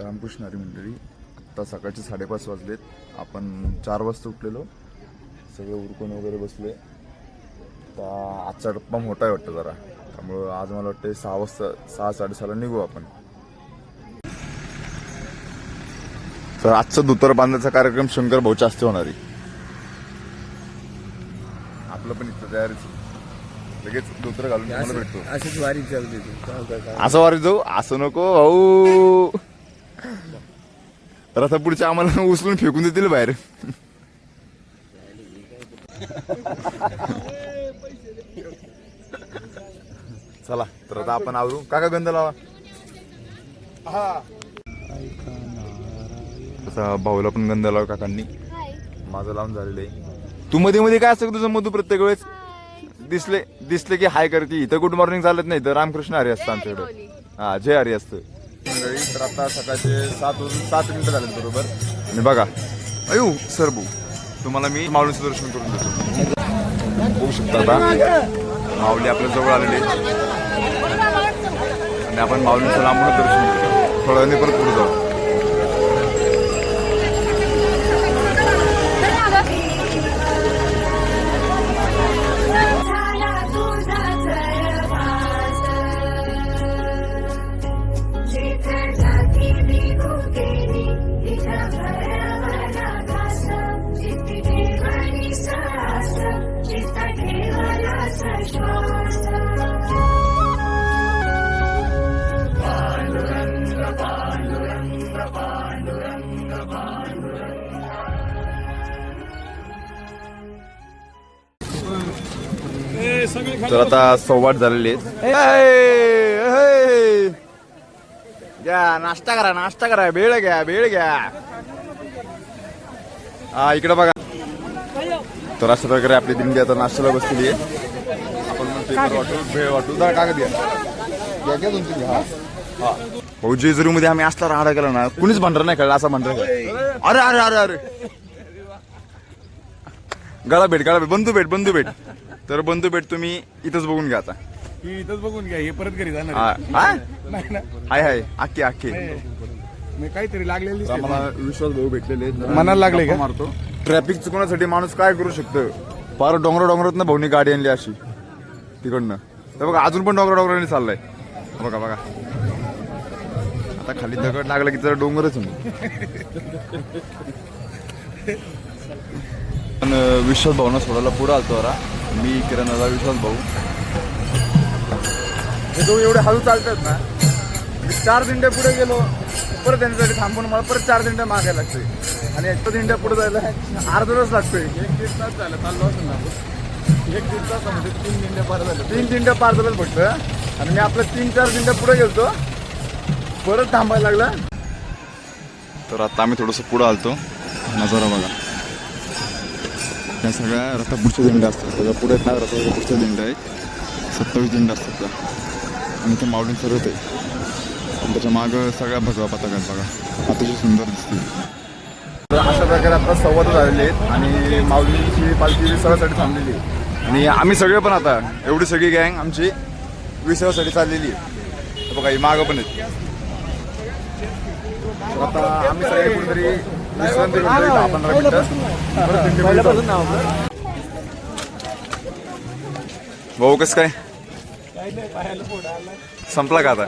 रामकृष्ण हरी मंडळी. आत्ता सकाळचे साडेपाच वाजलेत. आपण चार वाजता उठलेलो. सगळं उरकून वगैरे बसले. आता आजचा टप्पा मोठा आहे वाटतं जरा. त्यामुळं आज मला वाटतं सहा वाजता सहा साडेसहाला निघू आपण. तर आजचा धुतर बांधायचा कार्यक्रम शंकर भाऊच्या हस्ते होणार आहे. आपलं पण इथं तयारीच. लगेच धोतर घालून भेटतो. अशीच वारी चालते. तू काय काय काय असं वारी जाऊ असं नको भाऊ. आता पुढच्या आम्हाला उचलून फेकून देतील बाहेर. चला तर आता आपण आवरू. काका गंध लावा. तसा भाऊला पण गंध लावा काकांनी. माझं लावून झालेलं आहे. तू मध्ये मध्ये काय असतं तुझं मधू प्रत्येक वेळेस? दिसले दिसले की हाय करते. इथं गुड मॉर्निंग चालत नाही. तर रामकृष्ण हरी असतं आमच्याकडे. हा जय हरी असतं. मंडळी तर आता सकाळचे सात वाजून सात मिनिटं झाले बरोबर. आणि बघा अयो सर भाऊ तुम्हाला मी माऊलीचं दर्शन करून देतो. होऊ शकता आता माऊली आपल्या जवळ आलेली आणि आपण माऊलीचं लांबून दर्शन करतो थोड्या वेळाने परत पुढे जाऊ. आता संवाद झालेले. घ्या नाश्ता करा नाश्ता करा. भेळ घ्या भेळ घ्या. हा इकडे बघा. तर अशा प्रकारे आपली दिंडी आता नाश्त्याला बसलेली आहे. आपण पेपर वाटू भेळ वाटू जरा कागद घ्या. घ्या घ्या हा. भाऊ मध्ये आम्ही असला राहडा केला ना कुणीच भांडर नाही खेळला असा भांडर अरे अरे अरे अरे. गळा भेट गळा भेट. बंधू भेट बंधू भेट. तर बंधू भेट तुम्ही इथंच बघून घ्या आता. ही इथंच बघून घ्या हे परत घरी जाणार हा. हा? नाही ना? हाय हाय. आखे आखे. मी काहीतरी लागलेली तर आम्हाला विश्वास भाऊ भेटलेले. मनाला लागले का? गप्पा मारतो. ट्रॅफिक चुकवण्यासाठी माणूस काय करू शकतं? फार डोंगर डोंगरात भाऊनी गाडी आणली अशी. तिकडनं. तर बघा अजून पण डोंगर डोंगराने चाललाय. बघा बघा. आता खाली दगड लागला की जरा डोंगरच. पण विश्वास भाऊना सोडायला पुढे आलतो जरा. मी किरण दादा विश्वास भाऊ. हे दोन एवढे हळू चालतात ना. मी चार दिंड्या पुढे गेलो परत त्यांच्यासाठी थांबून मला परत चार दिंड्या मागायला लागते आणि एक दिंड्या पुढे जायला अर्धा तास लागतोय. एक दीड तास झालं चाललो असेल ना. एक दीड तासामध्ये तीन मिनिटं पार झालं तीन दिंड्या पार झालं फक्त. आणि मी आपल्या तीन चार दिंड्या पुढे गेलतो. परत थांबायला लागला. तर आता आम्ही थोडंसं पुढं आलतो. नजारा बघा. त्या सगळ्या रथापुढच्या दिंड्या असतात. त्याच्या पुढे आहेत ना रथाच्या पुढच्या आहे. सत्तावीस दिंड्या असतात त्या. आणि ते माऊलींचं रथ आहे. आणि त्याच्या मागं सगळ्या भगवा पताका बघा. अतिशय सुंदर दिसते अशा प्रकारे आता संवाद झालेले आहेत आणि माऊलींची पालखी विसर्गासाठी थांबलेली आहे. आणि आम्ही सगळे पण आता एवढी सगळी गँग आमची विसर्गासाठी चाललेली आहे. बघा ही मागं पण आहेत. आता आम्ही सगळे कुठेतरी विश्रांती दहा पंधरा मिनिटं. भाऊ कसं काय? संपला का आता?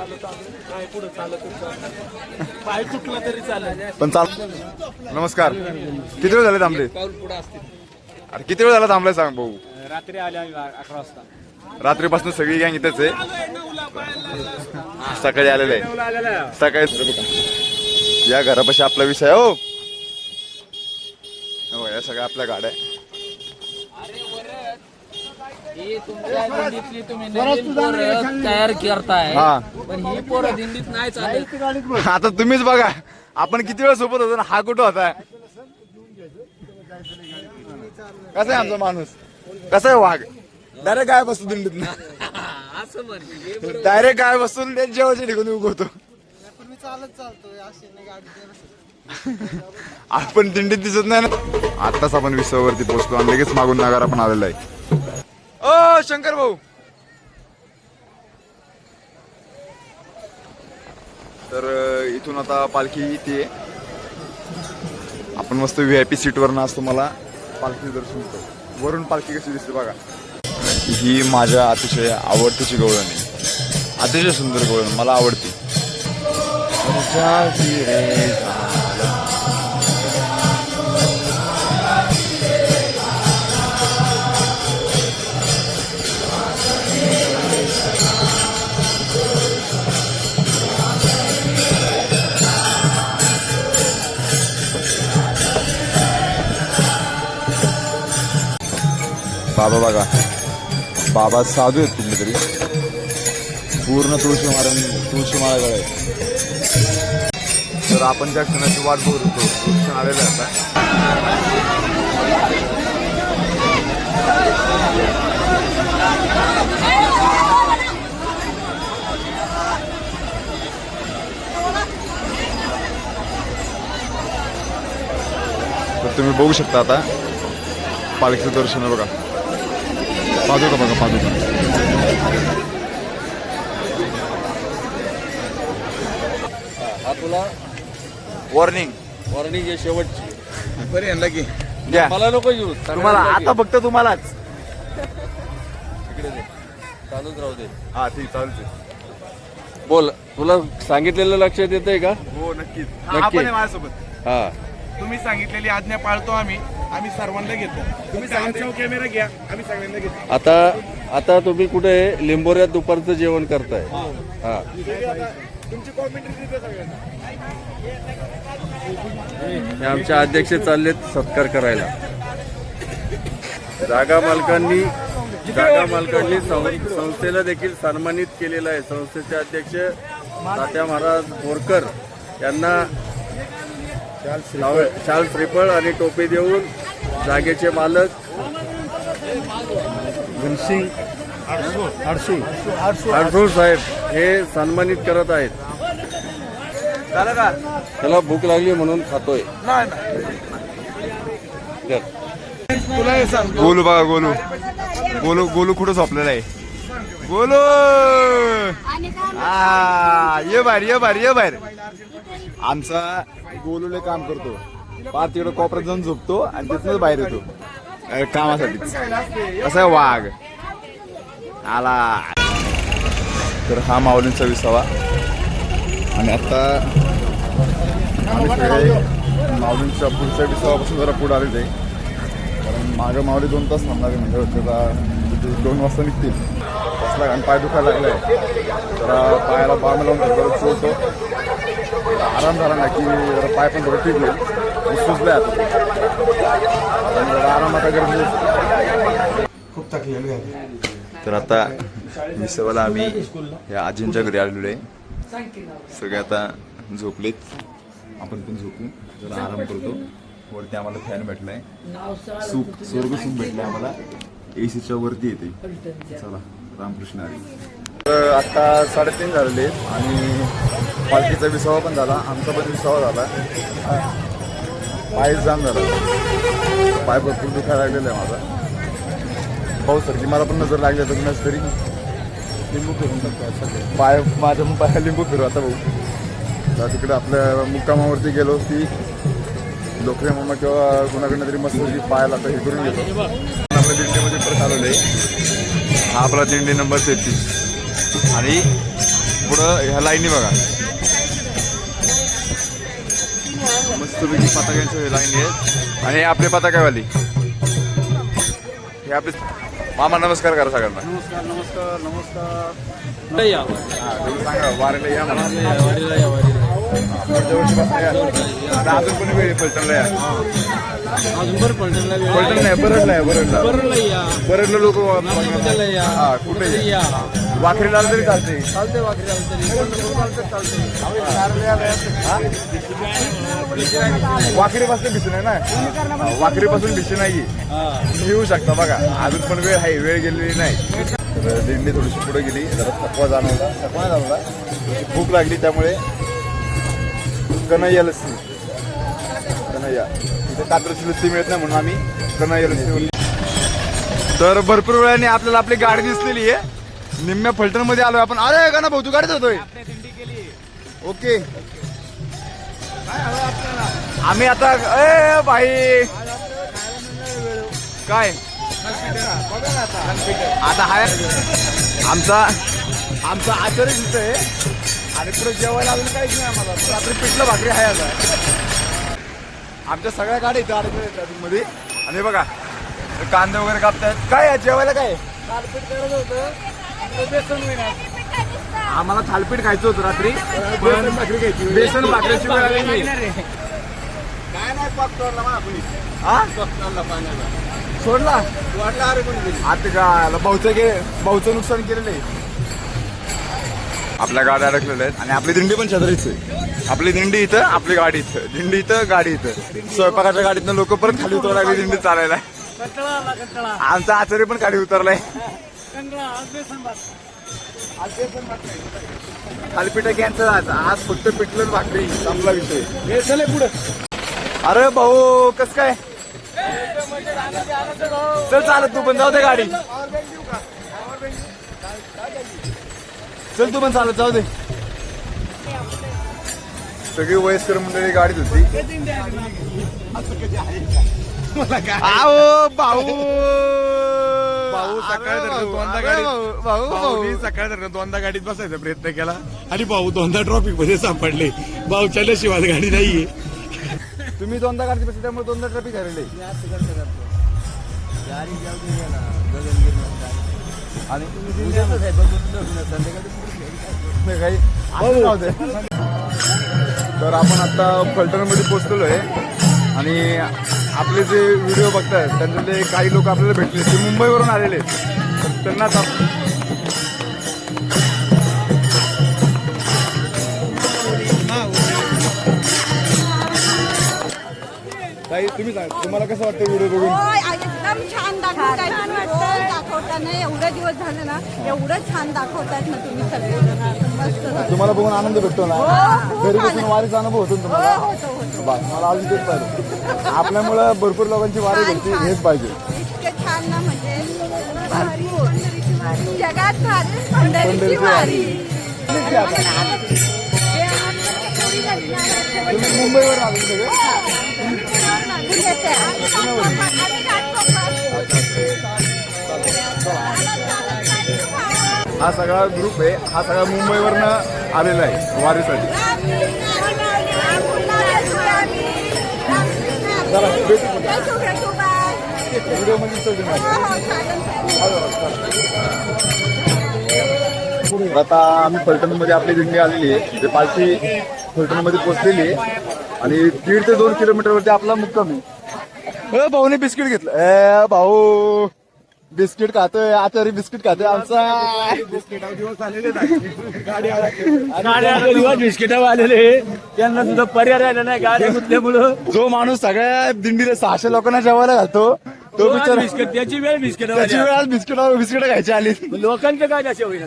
पाय चुकला तरी चालेल पण चाल नमस्कार. किती वेळ झाले थांबले? अरे किती वेळ झाला थांबलाय सांग भाऊ. रात्री आले आम्ही अकरा वाजता. रात्रीपासून सगळी गँग इथेच आहे. सकाळी आलेले. आहे. सकाळी. या घरापाशी आपला विषय हो, या सगळ्या आपल्या गाड्या. ही तयार करताय. हा. पण ही पोरं दिंडीत नाही चालत. आता तुम्हीच बघा आपण किती वेळ सोबत होतो ना हा कुठं होता? कसा आहे आमचा माणूस? कसा आहे वाघ? डायरेक्ट काय बसतो दिंडीत असं म्हण डायरेक्ट काय बसून ते जेवायच्या ठिकाणी उगवतो. आपण दिंडीत दिसत नाही ना. आताच आपण विश्ववरती पोहोचलो आणि लगेच मागून नगारा पण आलेला आहे. ओ शंकर भाऊ. तर इथून आता पालखी येते आपण मस्त व्ही आय पी सीटवर असतो मला पालखी दर्शन होतो वरून पालखी कशी दिसते बघा. ही माझ्या अतिशय आवडतीची गवळण. आहे अतिशय सुंदर गवळण मला आवडते. बाबा बघा. बाबा साधू आहेत कुठले तरी पूर्ण तुळशी महाराज तुळशी महाराज गळे तर आपण त्या क्षणाची वाट बघत होतो तो क्षण आलेला आहे आता. तर तुम्ही बघू शकता आता. पालखीचं दर्शन बघा. पादुका बघा पादुका हा तुला वॉर्निंग वॉर्निंग आहे शेवटची. बरं यांना की घ्या. मला नको येऊ तुम्हाला आता फक्त तुम्हालाच. इकडे दे चालूच राहू दे. हा ठीक चालते. बोल तुला सांगितलेलं लक्षात येतंय का? हो नक्कीच. नक्की. आपण आहे माझ्यासोबत. हा. तुम्ही सांगितलेली आज्ञा पाळतो आम्ही. आम्ही सर्वांना घेतो. तुम्ही कॅमेरा घ्या. आम्ही सगळ्यांना घेतो. आता आता तुम्ही कुठे लिंबोऱ्यात दुपारचं जेवण करताय? हा. तुमची कॉमेंट्री देते सगळ्यांना. हे आमचे अध्यक्ष चाललेत सत्कार करायला. जागा मालकांनी जागा मालकांनी संस्थेला देखील सन्मानित केलेलं आहे. संस्थेचे अध्यक्ष तात्या महाराज बोरकर यांना शाल श्रीफळ आणि टोपी देऊन जागेचे मालक घनसिंग आडसूळ. साहेब हे सन्मानित करत आहेत. त्याला भूक लागली म्हणून खातोय. गोलू बघा गोलू. गोलू गोलू कुठं झोपलेला आहे? गोलू! आ, ये बाहेर ये बाहेर ये बाहेर. आमचा बोलवले काम करतो. पार तिकडं कोपऱ्यात जाऊन झोपतो आणि तिथूनच बाहेर येतो. कामासाठी. कसं आहे वाघ. आला. तर हा माऊलींचा विसावा. आणि आता आम्ही सगळे माऊलींच्या पुढच्या विसावापासून जरा पुढे आलेच आहे. कारण मागं माऊली दोन तास थांबणार आहे म्हणजे त्याचा दोन वाजता निघतील. बसला आणि पाय दुखायला लागलाय. तर पायाला बाम लावून परत सोडतो. आराम झाला ना की जरा पाय पण थोडं ठीक होईल आता. जरा आराम आता गरजेचं आहे. खूप थकलेलो आहे. तर आता विसवाला आम्ही या आजींच्या घरी आलेलो आहे. सगळे आता झोपलेत. आपण पण झोपू. जरा आराम करतो. वरती आम्हाला फॅन भेटलाय. सूप स्वर्ग सूप भेटलाय आम्हाला. ए सीच्या वरती येते. चला रामकृष्ण हरी तर आता साडेतीन झालेले आणि पालखीचा विसावा पण झाला आमचा पण विसावा झाला. पाय जाम झाला. पाय भरपूर दुखायला लागलेला आहे माझा. पाऊस हो सर की मला पण नजर लागली तर कुणाच तरी लिंबू फिरून टाकतो पाय माझ्या पण पाया लिंबू फिरू आता भाऊ तर तिकडे आपल्या मुक्कामावरती गेलो की लोकरे मामा किंवा कुणाकडनं तरी मस्त होती पायाला आता हे करून घेतो. आपल्या दिंडीमध्ये परत आलेलो आहे. हा आपला दिंडी नंबर तेहतीस. आणि पुढं ह्या लाईनी बघा. मस्तपैकी पताक्यांच्या लाईनी आहेत. आणि हे आपले पताकावाली. हे आपले मामा नमस्कार करा सगळ्यांना. नमस्कार नमस्कार नमस्कार. हा, तुम्ही सांगा वारीला या म्हणा. पुढच्या आता अजून पण वेळ आहे या अजून बरं पलटणला नाही बरडला आहे बरडला बरं या बरडला लोक हा कुठे या वाखरीला तरी चालते चालते वाकरी वाखरी पासून भीती नाही ना वाखरीपासून भीती नाही येऊ शकता बघा अजून पण वेळ आहे वेळ गेलेली नाही तर दिंडी थोडीशी पुढे गेली जरा थकवा जाणवला थकवा जाणवला भूक लागली त्यामुळे कन्हैया लस्सी. कन्हैया इथे कात्रची लस्सी मिळत नाही म्हणून आम्ही कन्हैया लस्सी तर भरपूर वेळाने आपल्याला आपली गाडी दिसलेली आहे. निम्म्या फलटणमध्ये आलोय आपण. अरे का ना भाऊ तू गाडीत होतोय. ओके. आम्ही आता ए भाई. काय? आता हाय. आमचा आमचा आचार्य दिसतोय आणि पुढे जेवायला अजून काहीच नाही आम्हाला. रात्री पिठलं भाकरी आहे आता. आमच्या सगळ्या गाड्या इथं अडकल्या ट्रॅफिकमध्ये आणि बघा हे कांदे वगैरे कापतायत. काय आहे? जेवायला काय आहे? आम्हाला थालपीठ खायचं होतं रात्री बेसन भाकरी खायची बेसन भाकरीची वेळ आलेली काय नाही पाक तोडला मला कुणी हा सोडला? आता का भाऊचं गे भाऊचं नुकसान केलेलं आहे. आपल्या गाड्या अडकलेल्या आहेत आणि आपली दिंडी पण शेजारीच आहे आपली दिंडी इथं आपली गाडी इथं दिंडी इथं गाडी इथं स्वयंपाकाच्या गाडीतनं लोक परत खाली उतरायला लागली दिंडी चालायला आमचा आचार्य पण खाली उतरलाय थालीपीठ कॅन्सर आज आज फक्त पिठलं आणि भाकरी संपला विषय पुढे अरे भाऊ कस काय चल चालत तू पण जाऊ दे गाडी चल तू पण चालत जाऊ दे. सगळी वयस्कर मंडळी गाडीत होती. आओ भाऊ. भाऊ सकाळी धरणं भाऊ, दोनदा गाडीत. भाऊ. सकाळी धरणं दोनदा गाडीत बसायचा प्रयत्न केला. आणि भाऊ दोनदा ट्रॉफिकमध्ये सापडले भाऊच्या शिवाय गाडी नाहीये. तुम्ही दोनदा गाडी बसली त्यामुळे दोनदा ट्रॅफिक झालेले आणि काही. तर आपण आता फलटणमध्ये पोहोचलेलो आहे. आणि आपले जे व्हिडिओ बघतायत त्यांच्यातले काही लोक आपल्याला भेटले. ते मुंबईवरून आलेले आहेत. तर त्यांना आता ताई तुम्ही सांगा तुम्हाला कसं वाटतं व्हिडिओ बघून? एकदम छान दाखवताय दाखवताना एवढे दिवस झाले ना एवढं छान दाखवतायत ना तुम्ही सगळेजण असं मस्त झालं. तुम्हाला बघून आनंद भेटतो ना? हो, घरी बसून. वारीचा अनुभव होतो ना हो तुम्हाला होतो होतो. बस मला अजून तेच पाहिजे. आपल्यामुळं भरपूर लोकांची वारी भेटते. हेच पाहिजे. इतके छान ना म्हणजे. भारी जगात भारी पंढरीची वारी. तुम्ही मुंबईवर आले सगळे? हा सगळा ग्रुप आहे. हा सगळा मुंबईवरनं आलेला आहे वारीसाठी. तुम्ही. आता आम्ही फलटणमध्ये आपली दिंडी आलेली आहे. पालखी फलटणमध्ये पोहोचलेली आहे. आणि दीड ते दोन किलोमीटरवरती आपला मुक्काम आहे. भाऊने बिस्किट घेतलं. ए भाऊ बिस्किट खातोय आचारी बिस्किट खातोय आमचा. बिस्किटा आलेले. त्यांना सुद्धा पर्याय राहिला नाही गाड्या गुतल्यामुळं. जो माणूस सगळ्या दिंडीला सहाशे लोकांना जेवायला घालतो तो बिचारा बिस्किट त्याची वेळ बिस्किट त्याची वेळ आज बिस्किट बिस्किट खायची आली. लोकांच्या काय होईल?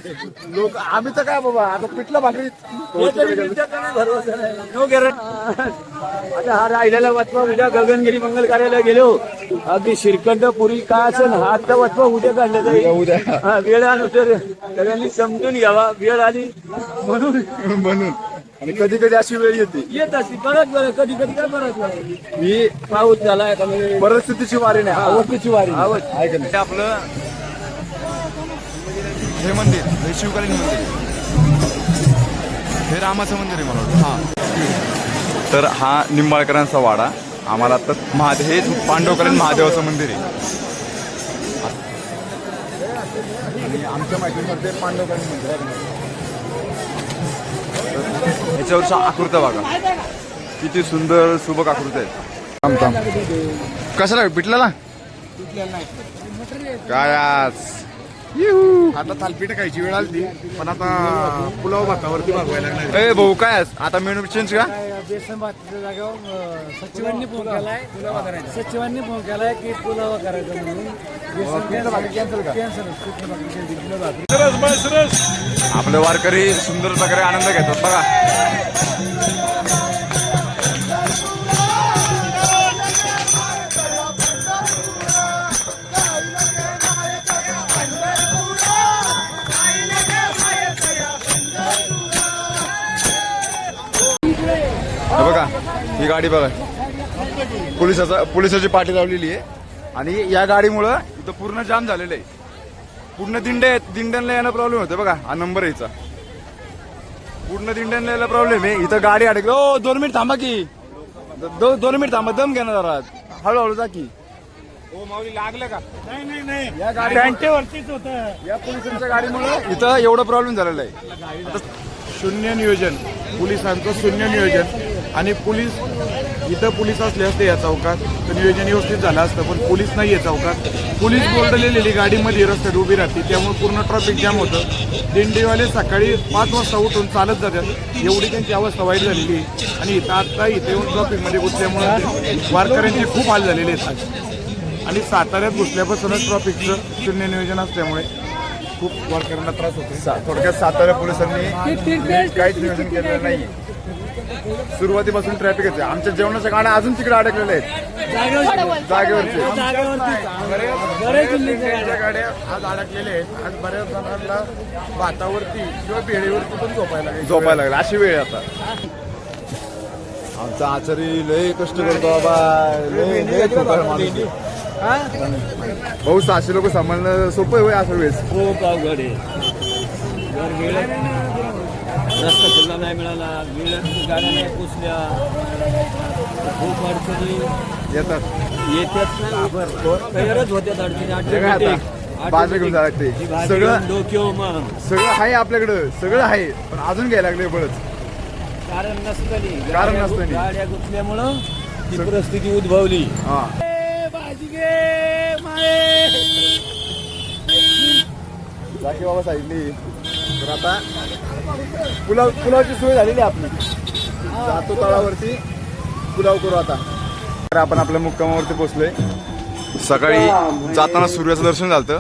लोक आम्ही तर काय बाबा आता पिठलं भाकरी आता हा राहिलेला वचपा उद्या गगनगिरी मंगल कार्यालय गेलो. अगदी श्रीखंड पुरी काय असेल हा आता वचपा उद्या काढलं जाईल. उद्या वेळ आल्यानंतर सगळ्यांनी समजून घ्यावा. वेळ आली म्हणून. म्हणून. आणि कधी कधी अशी वेळ येते. येत असते. परत बरं कधी कधी काय परत बरं. ही पाऊस झाला एखाद्या परिस्थितीची वारी नाही. आवडतीची वारी आवड. ऐक. हे आपलं हे मंदिर हे शिवकालीन मंदिर. हे रामाचं मंदिर आहे मला वाटतं. हा. तर हा निंबाळकरांचा वाडा. आम्हाला तर महादेव हे पांडवकालीन महादेवाचं मंदिर आहे. आणि आमच्या माहितीनुसार ते पांडवकालीन मंदिर आहे. ना. तर याच्यावरच्या आकृत्या बघा. किती सुंदर सुबक आकृत्या आहेत थांब थांब. कशाला पिटलेला? काय आज? आता थालपीठ खायची वेळ आली पण आता पुलाव भातावरती भागवायला लागणार ए भाऊ काय? आता मेनू चेंज का? बेसन भाताच्या जागेवर सचिवांनी फोन केलाय. पुलावा करायचा. सचिवांनी फोन केलाय की पुलावा करायचा म्हणून. कॅन्सल का? कॅन्सल आपले वारकरी सुंदर प्रकारे आनंद घेतात बघा. गाडी बघा. पोलिसाचा पोलिसाची पाठी लावलेली आहे. आणि या गाडीमुळं इथं पूर्ण जाम झालेलं आहे. पूर्ण दिंडे दिंड्यांना यायला प्रॉब्लेम होतो बघा. हा नंबर यायचा पूर्ण दिंड्यांना यायला प्रॉब्लेम आहे. इथं गाडी अडकली. ओ दोन मिनिट थांबा की. दो, दोन मिनिट थांबा. दम घ्या ना जरा हळूहळू जा की. या गाडी या पोलिसांच्या गाडीमुळे इथं एवढं प्रॉब्लेम झालेला आहे. शून्य नियोजन. पोलिसांचं शून्य नियोजन. आणि पोलीस इथं पोलीस असले असते या चौकात. तर नियोजन व्यवस्थित झालं असतं पण पोलीस नाही आहे चौकात. पोलीस बोर्ड लिहिलेली गाडीमध्ये रस्त्यात उभी राहते त्यामुळे पूर्ण ट्रॅफिक जाम होतं. दिंडीवाले सकाळी पाच वाजता उठून चालत जातात. एवढी त्यांची अवस्था वाईट झालेली आहे. आणि इथं आत्ता इथे येऊन ट्रॅफिकमध्ये घुसल्यामुळे वारकऱ्यांचे खूप हाल झालेले आहेत. आणि साताऱ्यात घुसल्यापासूनच ट्रॅफिकचं शून्य नियोजन असल्यामुळे खूप वारकऱ्यांना त्रास होतो सा- थोडक्यात सातारा पोलिसांनी काहीच नियोजन केलेलं नाही सुरुवातीपासून ट्रॅफिक आहे आमच्या जेवणाच्या गाड्या अजून तिकडे अडकलेल्या आहेत. जागेवरचे बऱ्याच गाड्या आज अडकलेल्या आहेत. आज बऱ्याच जणांना भातावरती किंवा बेळीवरती पण झोपायला लागेल. झोपायला लागले. अशी वेळ आहे आता. आमचा आचारी लय कष्ट करतो बाबा. लय लय झोपायला माणूस आहे. भाऊ सहाशे लोक सांभाळणं सोपं आहे होय अशा वेळेस? खूप अवघड आहे. जर गेलं रस्ता खुल्ला नाही मिळाला. गेलं गाड्या नाही पोचल्या खूप अडचणी. येतात. येतात ना. तयारच होत्यात अडचणी. बाजू घेऊन जायला लागते. सगळं- डोक्यावर मग. सगळं आहे आपल्याकडं. सगळं आहे. पण अजून घ्यायला लागले बळच. कारण नसतली. कारण नसतनी. गाड्या गुंतल्यामुळं ती परिस्थिती उद्भवली. हा. जाकी बाबा सांगितली. तर आता पुलाव पुलावची सोय झालेली आहे आपली. जातो तळावरती. पुलाव करू आता. तर आपण आपल्या मुक्कामावरती पोहोचलोय. सकाळी जाताना सूर्याचं दर्शन झालं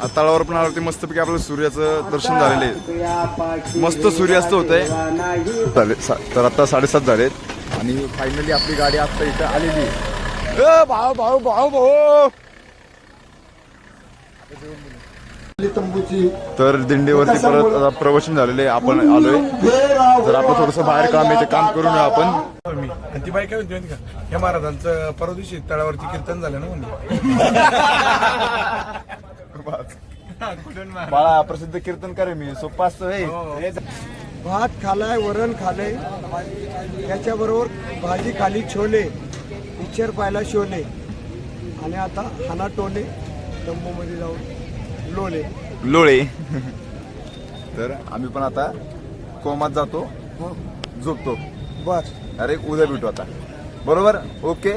आता तळावर पण आल्यावरती मस्तपैकी आपलं सूर्याचं दर्शन झालेलं आहे. मस्त सूर्यास्त होत आहे तर आता साडेसात झालेत आणि फायनली आपली गाडी आता इथं आलेली आहे. भाऊ भाऊ भाऊ भाऊ! तर दिंडीवरती परत आता प्रवचन झालेले आहे. आपण आलोय. जर आपण थोडस बाहेर काम आहे ते काम करून आपण. मी. आणि ती बाई काय म्हणते माहिती का? या महाराजांचं परवा दिवशी तळावरती कीर्तन झालं ना म्हणजे बाळा प्रसिद्ध कीर्तनकार आहे मी. सोप्पा असतं हे. भात खालाय वरण खालय. त्याच्याबरोबर भाजी खाली छोले. पिक्चर पाहायला शोले. आणि आता हाना टोले. तंबूमध्ये जाऊन. लोले लोळे. तर आम्ही पण आता कोमात जातो झोपतो. बस अरे उद्या भेटू आता. बरोबर? ओके.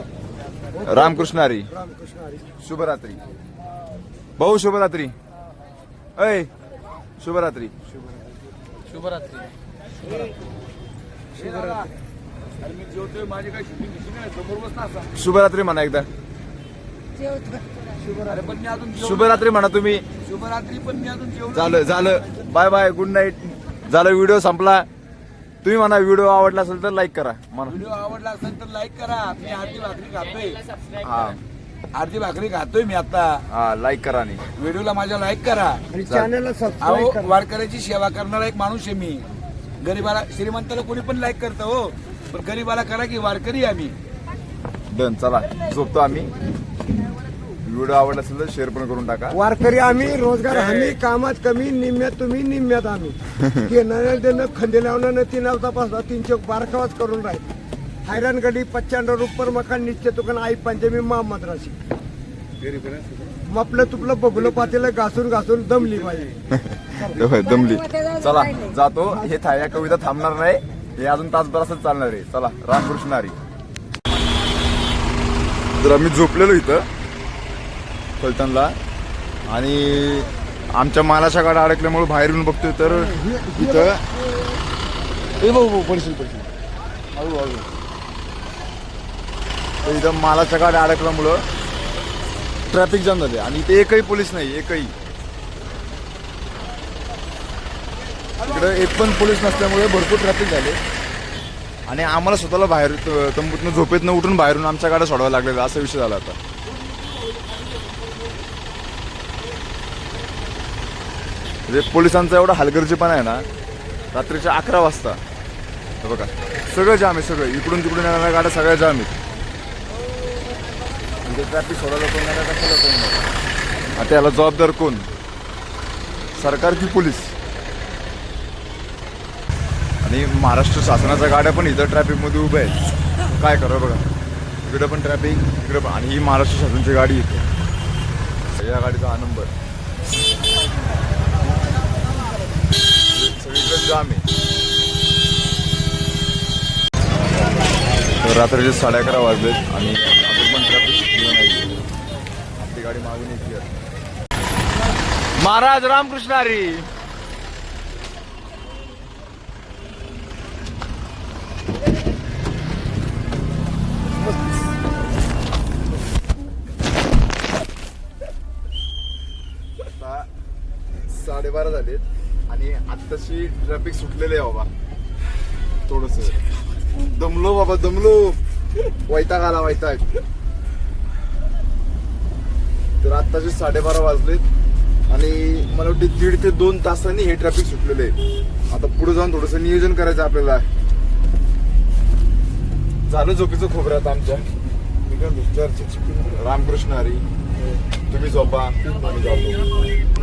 रामकृष्ण हरी. रामकृष्ण हरी. शुभरात्री. भाऊ शुभरात्री. अय शुभरात्री. शुभरात्री. म्हणा एकदा. शुभरात्री म्हणा तुम्ही. शुभरात्री पण मी अजून जेवण झालं झालं. बाय बाय गुड नाईट झालं व्हिडिओ संपला. तुम्ही म्हणा व्हिडिओ आवडला असेल तर लाईक करा. म्हणा. व्हिडिओ आवडला असेल तर लाईक करा. मी अर्धी भाकरी खातोय. हा. अर्धी भाकरी खातोय मी आता. हा लाईक करा आणि. व्हिडिओला माझ्या लाईक करा. आणि चॅनलला सबस्क्राईब अहो करा. वारकऱ्याची सेवा करणारा एक माणूस आहे मी. गरीबाला श्रीमंताला कोणी पण लाईक करतं हो. पण गरीबाला करा की वारकरी आहे आम्ही. डन चला झोपतो आम्ही. व्हिडिओ आवडला असेल तर शेअर पण करून टाका. वारकरी आम्ही रोजगार हमी कामात कमी निम्म्यात तुम्ही निम्म्यात आम्ही. घेणाऱ्या देणं खंदे लावणं तीन तपासला तीनशे बारकावाच करून राहील. हैराण गडी पच्चांडो रुपर मकान निश्चित तुकन आई पंचमी मोहम्मद राशी मपलं तुपलं बघलं पातेलं घासून घासून दमली पाहिजे दमली. चला जातो. हे था या कविता थांबणार नाही. हे अजून तासभर असंच चालणार आहे. चला रामकृष्ण हरी. तर आम्ही झोपलेलो इथं. फलटणला आणि आमच्या मालाच्या गाड्या अडकल्यामुळे बाहेरून बघतोय तर इथं ए भाऊ भाऊ पडशील पडशील हळू हळू. तर इथं मालाच्या गाड्या अडकल्यामुळं ट्रॅफिक जाम झाले आणि इथे एकही पोलीस नाही एकही. इकडं एक पण पोलीस नसल्यामुळे भरपूर ट्रॅफिक झाले. आणि आम्हाला स्वतःला बाहेर त- तंबूतनं झोपेतनं उठून बाहेरून आमच्या गाड्या सोडवायला लागलेलं असा विषय झाला आता. म्हणजे पोलिसांचा एवढा हलगर्जीपणा आहे ना रात्रीच्या अकरा वाजता. हे बघा सगळं जाम आहे सगळं. इकडून तिकडून येणाऱ्या गाड्या सगळ्या जाम आहेत. म्हणजे ट्रॅफिक सोडायला कोण नाही कशाला कोण नाही आता याला जबाबदार कोण? सरकार की पोलीस? आणि महाराष्ट्र शासनाच्या गाड्या पण इथं ट्रॅफिकमध्ये उभ्या आहेत. काय करा बघा. इकडं पण ट्रॅफिक इकडं पण. आणि ही महाराष्ट्र शासनाची गाडी इथे. या गाडीचा हा नंबर जाम आहे रात्रीचे साडे अकरा वाजलेत आणि अजून पण ट्रॅफिक नाही आपली गाडी मागून येते. महाराज रामकृष्ण हरी. आणि ट्रॅफिक सुटलेलं आहे बाबा. थोडस. दमलो बाबा दमलो. वैताग आला वैताग. तर आत्ताचे साडेबारा वाजलेत. आणि मला वाटते दीड ते दोन तासांनी हे ट्रॅफिक सुटलेलं आहे. आता पुढे जाऊन थोडस नियोजन करायचं आपल्याला. झालं झोपेचं आता आमच्या. मी काय रामकृष्ण हरी. तुम्ही झोपा. आम्ही जातो.